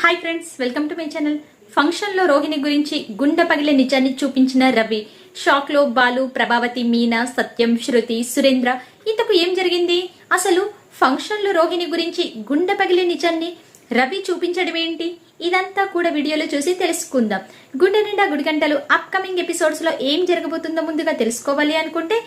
Hi friends welcome to my channel ఫంక్షన్లో రోహిణి గురించి గుండె పగిలే నిజాన్ని చూపించిన రవి. షాక్లో బాలు ప్రభావతి మీనా సత్యం శృతి సురేంద్ర. ఇంతకు ఏం జరిగింది? అసలు ఫంక్షన్లో రోహిణి గురించి గుండె పగిలే నిజాన్ని రవి చూపించడం ఏంటి? ఇదంతా కూడా వీడియోలో చూసి తెలుసుకుందాం. గుండె నిండా గుడిగంటలు అప్కమింగ్ ఎపిసోడ్స్లో ఏం జరగబోతుందో ముందుగా తెలుసుకోవాలి అనుకుంటే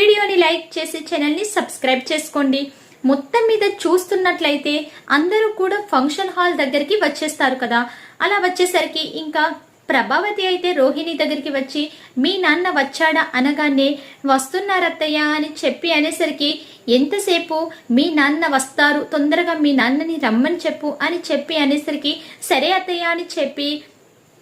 వీడియోని లైక్ చేసి ఛానల్ని సబ్స్క్రైబ్ చేసుకోండి. మొత్తం మీద చూస్తున్నట్లయితే అందరూ కూడా ఫంక్షన్ హాల్ దగ్గరికి వచ్చేస్తారు కదా. అలా వచ్చేసరికి ఇంకా ప్రభావతి అయితే రోహిణి దగ్గరికి వచ్చి మీ నాన్న వచ్చాడా అనగానే వస్తున్నారత్తయ్య అని చెప్పి అనేసరికి ఎంతసేపు? మీ నాన్న వస్తారు తొందరగా మీ నాన్నని రమ్మని చెప్పు అని చెప్పి అనేసరికి సరే అత్తయ్య అని చెప్పి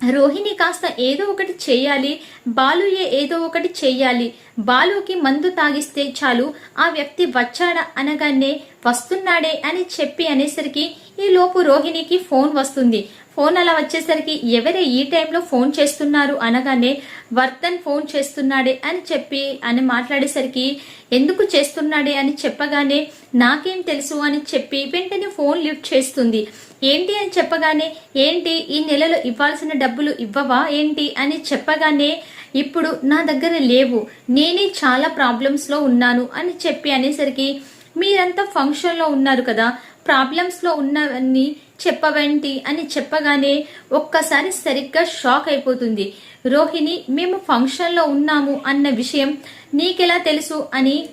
రోహిణి కాస్త ఏదో ఒకటి చేయాలి బాలుయే ఏదో ఒకటి చేయాలి బాలుకి మందు తాగిస్తే చాలు ఆ వ్యక్తి వచ్చాడా అనగానే వస్తున్నాడే అని చెప్పి అనేసరికి ఈ లోపు రోహిణికి ఫోన్ వస్తుంది. ఫోన్ అలా వచ్చేసరికి ఎవరే ఈ టైంలో ఫోన్ చేస్తున్నారు అనగానే వర్ధన్ ఫోన్ చేస్తున్నాడే అని చెప్పి అని మాట్లాడేసరికి ఎందుకు చేస్తున్నాడే అని చెప్పగానే నాకేం తెలుసు అని చెప్పి వెంటనే ఫోన్ లిఫ్ట్ చేస్తుంది. ఏంటి అని చెప్పగానే ఏంటి ఈ నెలలో ఇవ్వాల్సిన డబ్బులు ఇవ్వవా? ఏంటి? అని చెప్పగానే ఇప్పుడు నా దగ్గర లేవు. నేనే చాలా ప్రాబ్లమ్స్లో ఉన్నాను అని చెప్పి అనేసరికి మీరంతా ఫంక్షన్లో ఉన్నారు కదా. ప్రాబ్లమ్స్లో ఉన్నవన్నీ చెప్పవేంటి అని చెప్పగానే ఒక్కసారి సరిగ్గా షాక్ అయిపోతుంది. రోహిణి మేము ఫంక్షన్లో ఉన్నాము అన్న విషయం నీకెలా తెలుసు అని.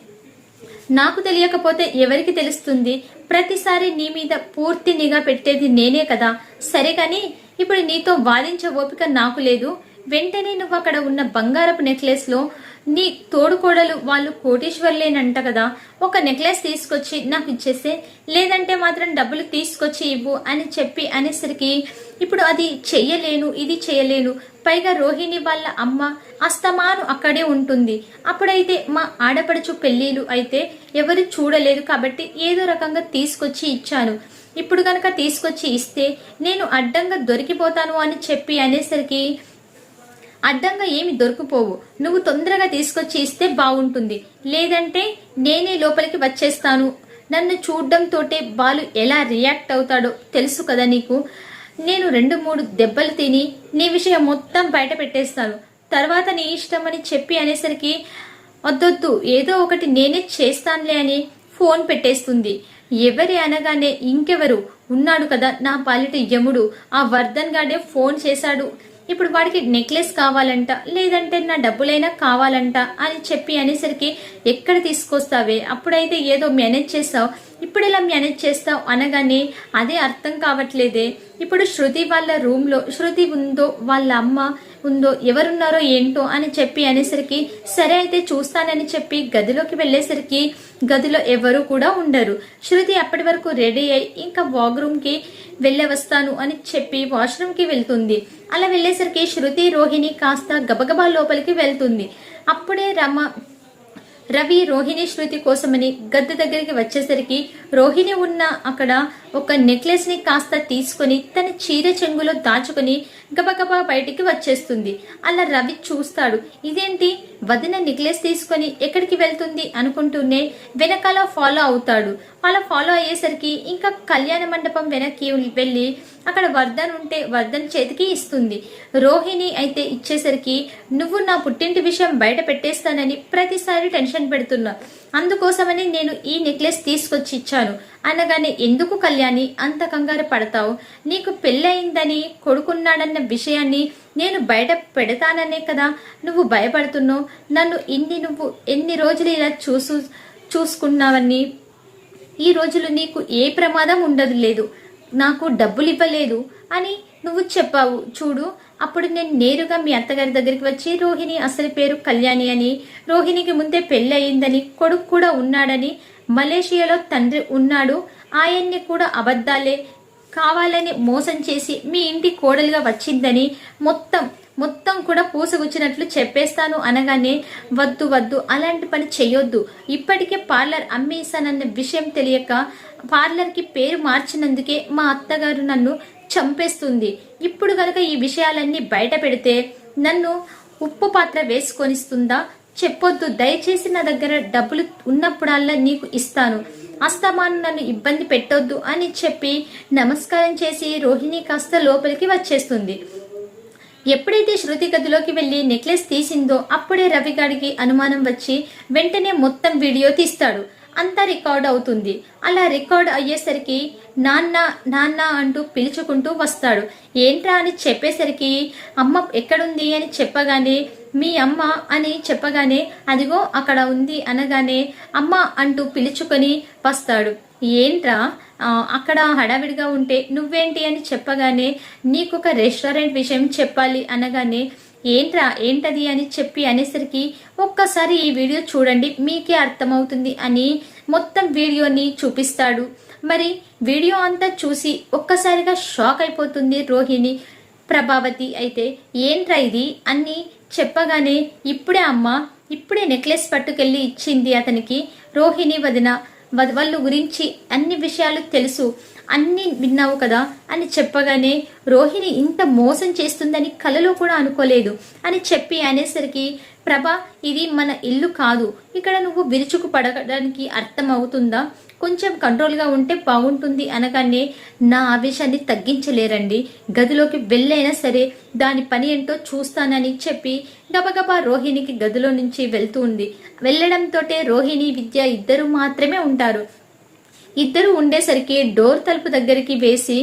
నాకు తెలియకపోతే ఎవరికి తెలుస్తుంది? ప్రతిసారి నీ మీద పూర్తి నిఘా పెట్టేది నేనే కదా. సరే కానీ ఇప్పుడు నీతో వాదించే ఓపిక నాకు లేదు. వెంటనే నువ్వు అక్కడ ఉన్న బంగారపు నెక్లెస్లో నీ తోడుకోడలు వాళ్ళు కోటీశ్వర్లేనంట కదా. ఒక నెక్లెస్ తీసుకొచ్చి నాకు ఇచ్చేసే లేదంటే మాత్రం డబ్బులు తీసుకొచ్చి ఇవ్వు అని చెప్పి అనేసరికి ఇప్పుడు అది చెయ్యలేను ఇది చేయలేను పైగా రోహిణి వాళ్ళ అమ్మ అస్తమాను అక్కడే ఉంటుంది. అప్పుడైతే మా ఆడపడుచు పెళ్ళిళ్ళు అయితే ఎవరు చూడలేదు కాబట్టి ఏదో రకంగా తీసుకొచ్చి ఇచ్చాను. ఇప్పుడు కనుక తీసుకొచ్చి ఇస్తే నేను అడ్డంగా దొరికిపోతాను అని చెప్పి అనేసరికి అడ్డంగా ఏమి దొరికిపోవు. నువ్వు తొందరగా తీసుకొచ్చి ఇస్తే బాగుంటుంది లేదంటే నేనే లోపలికి వచ్చేస్తాను. నన్ను చూడడంతోటే బాలు ఎలా రియాక్ట్ అవుతాడో తెలుసు కదా నీకు? నేను రెండు మూడు దెబ్బలు తిని నీ విషయం మొత్తం బయట పెట్టేస్తాను. తర్వాత నీ ఇష్టం అని చెప్పి అనేసరికి వద్దొద్దు ఏదో ఒకటి నేనే చేస్తానులే అని ఫోన్ పెట్టేస్తుంది. ఎవరి అనగానే ఇంకెవరు? ఉన్నాడు కదా నా పాలిట యముడు. ఆ వర్ధన్ గాడే ఫోన్ చేశాడు. ఇప్పుడు వాడికి నెక్లెస్ కావాలంట లేదంటే నా డబ్బులైనా కావాలంట అని చెప్పి అనేసరికి ఎక్కడ తీసుకొస్తావే? అప్పుడైతే ఏదో మేనేజ్ చేస్తావు ఇప్పుడు ఇలా మేనేజ్ చేస్తావు అనగానే అదే అర్థం కావట్లేదే. ఇప్పుడు శృతి వాళ్ళ రూమ్లో శృతి ఉందో వాళ్ళ అమ్మ ఉందో ఎవరున్నారో ఏంటో అని చెప్పి అనేసరికి సరే అయితే చూస్తానని చెప్పి గదిలోకి వెళ్ళేసరికి గదిలో ఎవరు కూడా ఉండరు. శృతి అప్పటి వరకు రెడీ అయి ఇంకా వాగ్రూమ్కి వెళ్ళే వస్తాను అని చెప్పి వాష్రూమ్కి వెళ్తుంది. అలా వెళ్ళేసరికి శృతి రోహిణి కాస్త గబగబా లోపలికి వెళ్తుంది. అప్పుడే రమ రవి రోహిణి శృతి కోసమని గద్దె దగ్గరికి వచ్చేసరికి రోహిణి ఉన్న అక్కడ ఒక నెక్లెస్ని కాస్త తీసుకొని తన చీర చెంగులో దాచుకొని గబగబా బయటికి వచ్చేస్తుంది. అలా రవి చూస్తాడు. ఇదేంటి? వదిన నెక్లెస్ తీసుకొని ఎక్కడికి వెళ్తుంది అనుకుంటూనే వెనకాల ఫాలో అవుతాడు. అలా ఫాలో అయ్యేసరికి ఇంకా కళ్యాణ మండపం వెనక్కి వెళ్ళి అక్కడ వర్ధన్ ఉంటే వర్ధన్ చేతికి ఇస్తుంది. రోహిణి అయితే ఇచ్చేసరికి నువ్వు నా పుట్టింటి విషయం బయట పెట్టేస్తానని ప్రతిసారి టెన్షన్ పెడుతున్నావు అందుకోసమని నేను ఈ నెక్లెస్ తీసుకొచ్చి ఇచ్చాను. అనగానే ఎందుకు కళ్యాణి? అంత కంగారు పడతావు. నీకు పెళ్ళయిందని కొడుకున్నాడన్న విషయాన్ని నేను బయట పెడతాననే కదా నువ్వు భయపడుతున్నావు. నన్ను ఇన్ని నువ్వు ఎన్ని రోజులు ఇలా చూసు చూసుకున్నావని? ఈ రోజులు నీకు ఏ ప్రమాదం ఉండదు లేదు. నాకు డబ్బులు ఇవ్వలేదు అని నువ్వు చెప్పావు. చూడు అప్పుడు నేను నేరుగా మీ అత్తగారి దగ్గరికి వచ్చి రోహిణి అసలు పేరు కళ్యాణి అని రోహిణికి ముందే పెళ్ళి అయిందని కొడుకు కూడా ఉన్నాడని మలేషియాలో తండ్రి ఉన్నాడు ఆయన్ని కూడా అబద్ధాలే కావాలని మోసం చేసి మీ ఇంటి కోడలుగా వచ్చిందని మొత్తం మొత్తం కూడా పూసగుచ్చినట్లు చెప్పేస్తాను అనగానే వద్దు వద్దు అలాంటి పని చేయొద్దు ఇప్పటికే పార్లర్ అమ్మేశానన్న విషయం తెలియక పార్లర్కి పేరు మార్చినందుకే మా అత్తగారు నన్ను చంపేస్తుంది. ఇప్పుడు కనుక ఈ విషయాలన్నీ బయట పెడితే నన్ను ఉప్పు పాత్ర వేసుకొనిస్తుందా? చెప్పొద్దు. దయచేసి నా దగ్గర డబ్బులు ఉన్నప్పుడల్లా నీకు ఇస్తాను. అస్తమాను నన్ను ఇబ్బంది పెట్టొద్దు అని చెప్పి నమస్కారం చేసి రోహిణి కాస్త లోపలికి వచ్చేస్తుంది. ఎప్పుడైతే శృతి గదిలోకి వెళ్ళి నెక్లెస్ తీసిందో అప్పుడే రవిగాడికి అనుమానం వచ్చి వెంటనే మొత్తం వీడియో తీస్తాడు. అంతా రికార్డ్ అవుతుంది. అలా రికార్డ్ అయ్యేసరికి నాన్న నాన్న అంటూ పిలుచుకుంటూ వస్తాడు. ఏంట్రా? అని చెప్పేసరికి అమ్మ ఎక్కడుంది? అని చెప్పగానే మీ అమ్మ అని చెప్పగానే అదిగో అక్కడ ఉంది అనగానే అమ్మ అంటూ పిలుచుకొని వస్తాడు. ఏంట్రా? అక్కడ హడావిడిగా ఉంటే నువ్వేంటి? అని చెప్పగానే నీకు ఒక రెస్టారెంట్ విషయం చెప్పాలి అనగానే ఏంట్రా ఏంటది అని చెప్పి అనేసరికి ఒక్కసారి ఈ వీడియో చూడండి మీకే అర్థమవుతుంది అని మొత్తం వీడియోని చూపిస్తాడు. మరి వీడియో అంతా చూసి ఒక్కసారిగా షాక్ అయిపోతుంది రోహిణి ప్రభావతి అయితే. ఏంట్రా ఇది? అన్ని చెప్పగానే ఇప్పుడే అమ్మ ఇప్పుడే నెక్లెస్ పట్టుకెళ్ళి ఇచ్చింది అతనికి. రోహిణి వదిన వద- వాళ్ళ గురించి అన్ని విషయాలు తెలుసు. అన్నీ విన్నావు కదా అని చెప్పగానే రోహిణి ఇంత మోసం చేస్తుందని కలలో కూడా అనుకోలేదు అని చెప్పి అనేసరికి ప్రభ ఇది మన ఇల్లు కాదు. ఇక్కడ నువ్వు విరుచుకు పడడానికి అర్థం అవుతుందా కొంచెం కంట్రోల్గా ఉంటే బాగుంటుంది అనగానే నా ఆవేశాన్ని తగ్గించలేరండి. గదిలోకి వెళ్ళైనా సరే దాని పని ఏంటో చూస్తానని చెప్పి గబగబా రోహిణికి గదిలో నుంచి వెళ్తూ ఉంది. వెళ్ళడంతోటే రోహిణి విద్య ఇద్దరు మాత్రమే ఉంటారు. ఇద్దరు ఉండేసరికి డోర్ తలుపు దగ్గరికి వేసి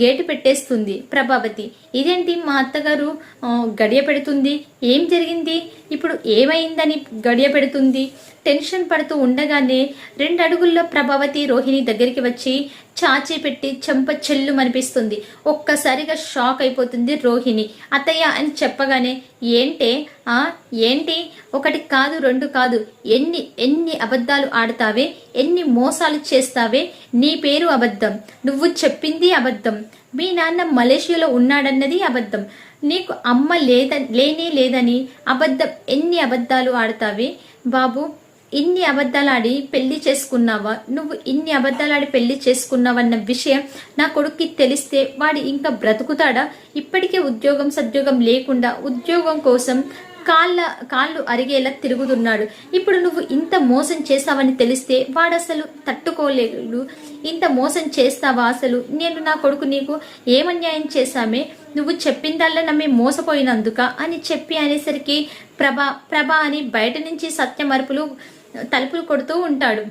గేటు పెట్టేస్తుంది ప్రభావతి. ఇదేంటి మా అత్తగారు గడియ పెడుతుంది? ఏం జరిగింది? ఇప్పుడు ఏమైందని గడియ పెడుతుంది? టెన్షన్ పడుతూ ఉండగానే రెండు అడుగుల్లో ప్రభావతి రోహిణి దగ్గరికి వచ్చి చాచి పెట్టి చెంప చెల్లు అనిపిస్తుంది ఒక్కసారిగా షాక్ అయిపోతుంది రోహిణి. అత్తయ్య అని చెప్పగానే ఏంటే? ఆ? ఏంటి? ఒకటి కాదు రెండు కాదు. ఎన్ని ఎన్ని అబద్ధాలు ఆడతావే? ఎన్ని మోసాలు చేస్తావే? నీ పేరు అబద్ధం. నువ్వు చెప్పింది అబద్ధం. మీ నాన్న మలేషియాలో ఉన్నాడన్నది అబద్ధం. నీకు అమ్మ లేద లేనే లేదని అబద్ధం. ఎన్ని అబద్ధాలు ఆడతావే? బాబు ఇన్ని అబద్ధాలాడి పెళ్ళి చేసుకున్నావా? నువ్వు ఇన్ని అబద్ధాలాడి పెళ్ళి చేసుకున్నావన్న విషయం నా కొడుక్కి తెలిస్తే వాడు ఇంకా బ్రతుకుతాడా? ఇప్పటికే ఉద్యోగం సద్యోగం లేకుండా ఉద్యోగం కోసం కాళ్ళ కాళ్ళు అరిగేలా తిరుగుతున్నాడు. ఇప్పుడు నువ్వు ఇంత మోసం చేస్తావని తెలిస్తే వాడు అసలు తట్టుకోలేడు. ఇంత మోసం చేస్తావా అసలు? నేను నా కొడుకు నీకు ఏమన్యాయం చేశామే? నువ్వు చెప్పిందల్లా నమ్మి మోసపోయినందుక? అని చెప్పి అనేసరికి ప్రభా ప్రభా అని బయట నుంచి సత్యమరుపులు తలుపులు కొడుతూ ఉంటాడు.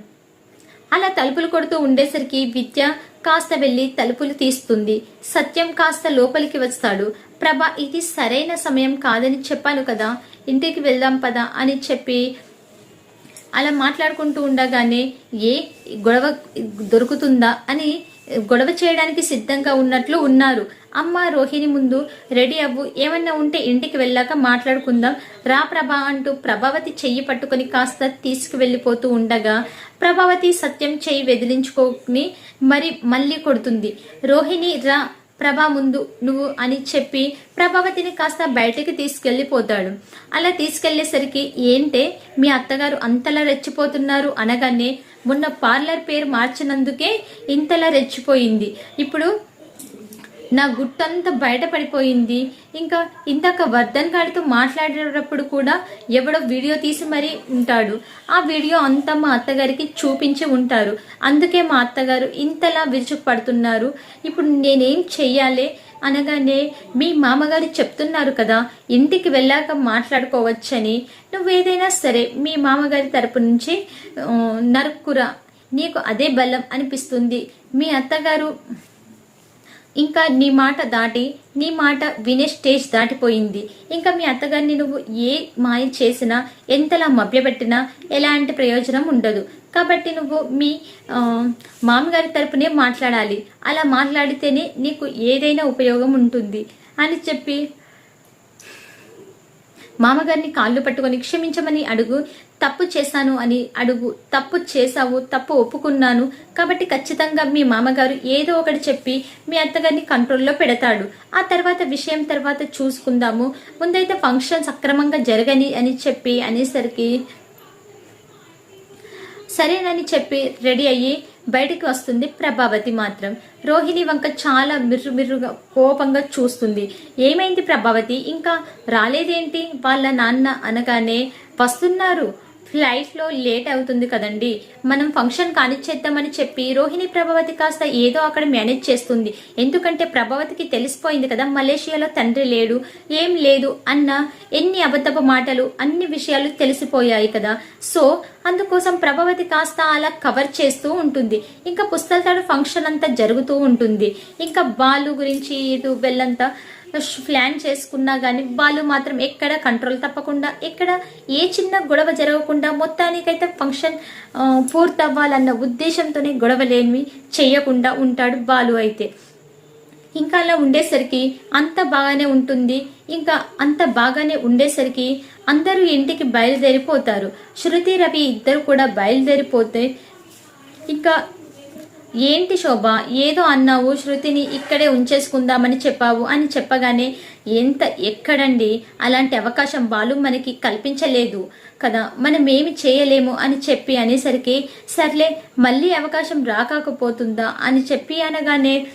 అలా తలుపులు కొడుతూ ఉండేసరికి విద్య కాస్త వెళ్ళి తలుపులు తీస్తుంది. సత్యం కాస్త లోపలికి వస్తాడు. ప్రభ ఇది సరైన సమయం కాదని చెప్పాను కదా ఇంటికి వెళ్దాం పదా అని చెప్పి అలా మాట్లాడుకుంటూ ఉండగానే ఏ గొడవ దొరుకుతుందా అని గొడవ చేయడానికి సిద్ధంగా ఉన్నట్లు ఉన్నారు. అమ్మ రోహిణి ముందు రెడీ అవ్వు. ఏమన్నా ఉంటే ఇంటికి వెళ్ళాక మాట్లాడుకుందాం. రా ప్రభా అంటూ ప్రభావతి చెయ్యి పట్టుకొని కాస్త తీసుకువెళ్ళిపోతూ ఉండగా ప్రభావతి సత్యం చెయ్యి వెదిలించుకొని మరి మళ్ళీ కొడుతుంది. రోహిణి రా ప్రభా ముందు నువ్వు అని చెప్పి ప్రభావతిని కాస్త బయటికి తీసుకెళ్ళిపోతాడు. అలా తీసుకెళ్ళేసరికి ఏంటే మీ అత్తగారు అంతలా రెచ్చిపోతున్నారు అనగానే మొన్న పార్లర్ పేరు మార్చినందుకే ఇంతలా రెచ్చిపోయింది. ఇప్పుడు నా గుట్టంతా బయటపడిపోయింది. ఇంకా ఇందాక వర్ధన్ గారితో మాట్లాడేటప్పుడు కూడా ఎవడో వీడియో తీసి మరీ ఉంటాడు. ఆ వీడియో అంతా మా అత్తగారికి చూపించి ఉంటారు. అందుకే మా అత్తగారు ఇంతలా విరుచుకుపడుతున్నారు. ఇప్పుడు నేనేం చెయ్యాలి? అనగానే మీ మామగారు చెప్తున్నారు కదా ఇంటికి వెళ్ళాక మాట్లాడుకోవచ్చని. నువ్వేదైనా సరే మీ మామగారి తరపు నుంచి నరుక్కురా. నీకు అదే బలం అనిపిస్తుంది. మీ అత్తగారు ఇంకా నీ మాట దాటి నీ మాట వినే స్టేజ్ దాటిపోయింది. ఇంకా మీ అత్తగారిని నువ్వు ఏ మాయ చేసినా ఎంతలా మభ్యపెట్టినా ఎలాంటి ప్రయోజనం ఉండదు. కాబట్టి నువ్వు మీ మామగారి తరపునే మాట్లాడాలి. అలా మాట్లాడితేనే నీకు ఏదైనా ఉపయోగం ఉంటుంది అని చెప్పి మామగారిని కాళ్ళు పట్టుకొని క్షమించమని అడుగు తప్పు చేశాను అని అడుగు తప్పు చేశావు తప్పు ఒప్పుకున్నాను. కాబట్టి ఖచ్చితంగా మీ మామగారు ఏదో ఒకటి చెప్పి మీ అత్తగారిని కంట్రోల్లో పెడతాడు. ఆ తర్వాత విషయం తర్వాత చూసుకుందాము. ముందైతే ఫంక్షన్ సక్రమంగా జరగని అని చెప్పి అనేసరికి సరేనని చెప్పి రెడీ అయ్యి బయటికి వస్తుంది ప్రభావతి మాత్రం. రోహిణి వంక చాలా మిర్రు మిర్రుగా కోపంగా చూస్తుంది. ఏమైంది ప్రభావతి? ఇంకా రాలేదేంటి? వాళ్ళ నాన్న అనగానే వస్తున్నారు. ఫ్లైట్లో లేట్ అవుతుంది కదండి. మనం ఫంక్షన్ కానిచ్చేద్దామని చెప్పి రోహిణి ప్రభావతి కాస్త ఏదో అక్కడ మేనేజ్ చేస్తుంది. ఎందుకంటే ప్రభావతికి తెలిసిపోయింది కదా మలేషియాలో తండ్రి లేడు ఏం లేదు అన్న ఎన్ని అబద్ధపు మాటలు అన్ని విషయాలు తెలిసిపోయాయి కదా. సో అందుకోసం ప్రభావతి కాస్త అలా కవర్ చేస్తూ ఉంటుంది. ఇంకా పుస్తకాల ఫంక్షన్ అంతా జరుగుతూ ఉంటుంది. ఇంకా బాలు గురించి ఇటు వెళ్ళంతా ప్లాన్ చేసుకున్నా కానీ వాళ్ళు మాత్రం ఎక్కడ కంట్రోల్ తప్పకుండా ఎక్కడ ఏ చిన్న గొడవ జరగకుండా మొత్తానికైతే ఫంక్షన్ పూర్తవ్వాలన్న ఉద్దేశంతోనే గొడవలేనివి చేయకుండా ఉంటాడు బాలు అయితే. ఇంకా అలా ఉండేసరికి అంత బాగానే ఉంటుంది. ఇంకా అంత బాగానే ఉండేసరికి అందరూ ఇంటికి బయలుదేరిపోతారు. శృతి రవి ఇద్దరు కూడా బయలుదేరిపోతే ఇంకా ఏంటి శోభ? ఏదో అన్నావు శృతిని ఇక్కడే ఉంచేసుకుందామని చెప్పావు అని చెప్పగానే ఎంత ఎక్కడండి? అలాంటి అవకాశం వాళ్ళు మనకి కల్పించలేదు కదా మనం ఏమి చేయలేము అని చెప్పి అనేసరికి సర్లే మళ్ళీ అవకాశం రాకపోతుందా అని చెప్పి అనగానే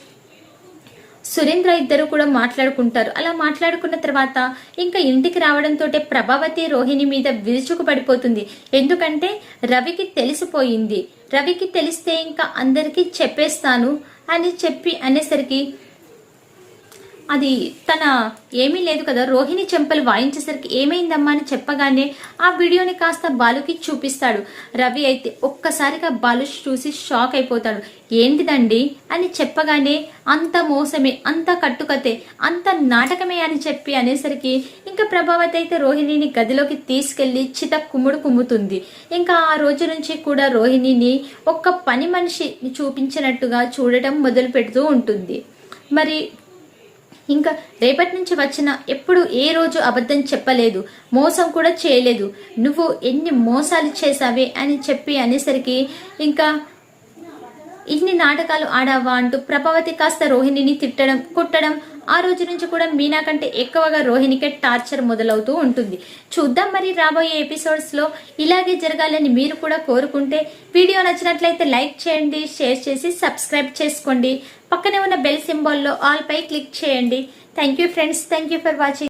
సురేంద్ర ఇద్దరు కూడా మాట్లాడుకుంటారు. అలా మాట్లాడుకున్న తర్వాత ఇంకా ఇంటికి రావడంతో ప్రభావతి రోహిణి మీద విరుచుకు పడిపోతుంది. ఎందుకంటే రవికి తెలిసిపోయింది. రవికి తెలిస్తే ఇంకా అందరికీ చెప్పేస్తాను అని చెప్పి అనేసరికి అది తన ఏమీ లేదు కదా. రోహిణి చెంపలు వాయించేసరికి ఏమైందమ్మా అని చెప్పగానే ఆ వీడియోని కాస్త బాలుకి చూపిస్తాడు. రవి అయితే ఒక్కసారిగా బాలు చూసి షాక్ అయిపోతాడు. ఏంటిదండి? అని చెప్పగానే అంత మోసమే అంత కట్టుకతే అంత నాటకమే అని చెప్పి అనేసరికి ఇంకా ప్రభావతి అయితే రోహిణిని గదిలోకి తీసుకెళ్ళి చిత కుమ్ముడు కుమ్ముతుంది. ఇంకా ఆ రోజు నుంచి కూడా రోహిణిని ఒక్క పని మనిషి చూపించినట్టుగా చూడటం మొదలు పెడుతూ ఉంటుంది. మరి ఇంకా రేపటి నుంచి వచ్చిన ఎప్పుడు ఏ రోజు అబద్ధం చెప్పలేదు మోసం కూడా చేయలేదు. నువ్వు ఎన్ని మోసాలు చేసావే అని చెప్పి అనేసరికి ఇంకా ఇన్ని నాటకాలు ఆడావా అంటూ ప్రభావతి కాస్త రోహిణిని తిట్టడం కొట్టడం ఆ రోజు నుంచి కూడా మీనా కంటే ఎక్కువగా రోహిణికే టార్చర్ మొదలవుతూ ఉంటుంది. చూద్దాం మరి రాబోయే ఎపిసోడ్స్లో ఇలాగే జరగాలని మీరు కూడా కోరుకుంటే వీడియో నచ్చినట్లయితే లైక్ చేయండి షేర్ చేసి సబ్స్క్రైబ్ చేసుకోండి. పక్కనే ఉన్న బెల్ సింబాల్లో ఆల్ పై క్లిక్ చేయండి. Thank you friends thank you for watching